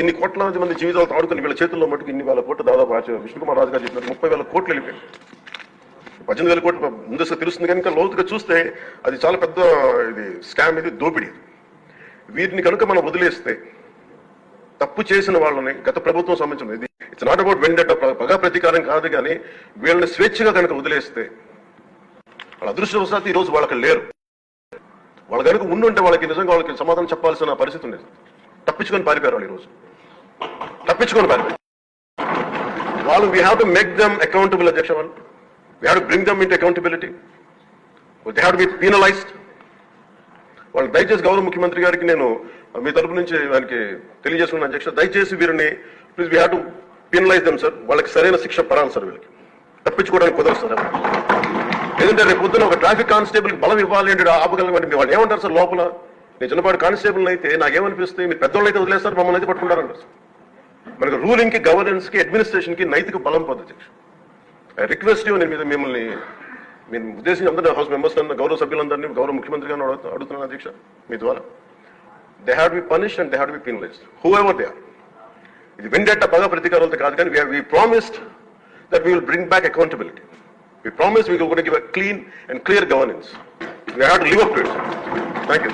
ఇన్ని కోట్ల మంది జీవితాలు ఆడుకుని వీళ్ళ చేతుల్లో మటుకు ఇన్ని వేల కోట్లు దాదాపు విష్ణుకుమార్ రాజు గారు చెప్పినట్టు ముప్పై వేల కోట్లు వెళ్ళిపోయాయి పద్దెనిమిది వేల కోట్లు ముందస్తు తెలుస్తుంది కనుక లోతుగా చూస్తే అది చాలా పెద్ద ఇది స్కామ్ ఇది దోపిడీ వీరిని వీటిని కనుక మనం వదిలేస్తే తప్పు చేసిన వాళ్ళని గత ప్రభుత్వం సంబంధించిన ఇది ఇట్స్ నాట్ అబౌట్ వెండట పగ ప్రతీకారం కాదు కానీ వీళ్ళని స్వేచ్ఛగా కనుక వదిలేస్తే వాళ్ళ అదృష్టవశాత్తు ఈ రోజు వాళ్ళకి లేరు. వాళ్ళ కనుక ఉండుంటే వాళ్ళకి నిజంగా వాళ్ళకి సమాధానం చెప్పాల్సిన పరిస్థితి ఉండేది. తప్పించుకొని పారిపోయారు వాళ్ళు ఈరోజు తప్పించుకొని పారిపోయారు వాళ్ళు we have to make them accountable అధ్యక్ష one we have to bring them in accountability they have to be penalised వాళ్ళు దయచేసి గౌరవ ముఖ్యమంత్రి గారికి నేను మీ తరపు నుంచి వారికి తెలియజేస్తున్నాను అధ్యక్ష. దయచేసి వీరిని please we have to penalise them sir వాళ్ళకి సరైన శిక్ష పడాలి సార్ వీళ్ళకి. తప్పించుకోవడానికి కుదరదు సార్ ఎందుకంటే రేపు పొద్దున ఒక ట్రాఫిక్ కానిస్టేబుల్ బలం ఇవ్వాలి అంటే ఆపగలమంటే వాళ్ళు ఏమంటారు సార్ లోపల? నేను చిన్నపాటి కానిస్టేబుల్ అయితే నాకేమనిపిస్తే మీరు పెద్దోళ్ళు అయితే వదిలేస్తారు మమ్మల్ని అయితే పట్టుకుంటారంటారు సార్ మనకు రూలింగ్కి గవర్నెన్స్కి అడ్మినిస్ట్రేషన్కి నైతిక బలం పొందదు ఐ రిక్వెస్ట్ యూ నేను మీద మిమ్మల్ని నేను ఉద్దేశించి అందరినీ హౌస్ మెంబర్స్ గౌరవ సభ్యులందరినీ గౌరవ ముఖ్యమంత్రి గారిని అడుగుతున్నాను అధ్యక్ష మీ ద్వారా. They had be punish and they had be penalised whoever they are ఇది వెండెట్ట పగ ప్రతీకారాలతో కాదు కానీ we promised that we will bring back accountability we promise we give clean and clear governance we had to live up to it thank you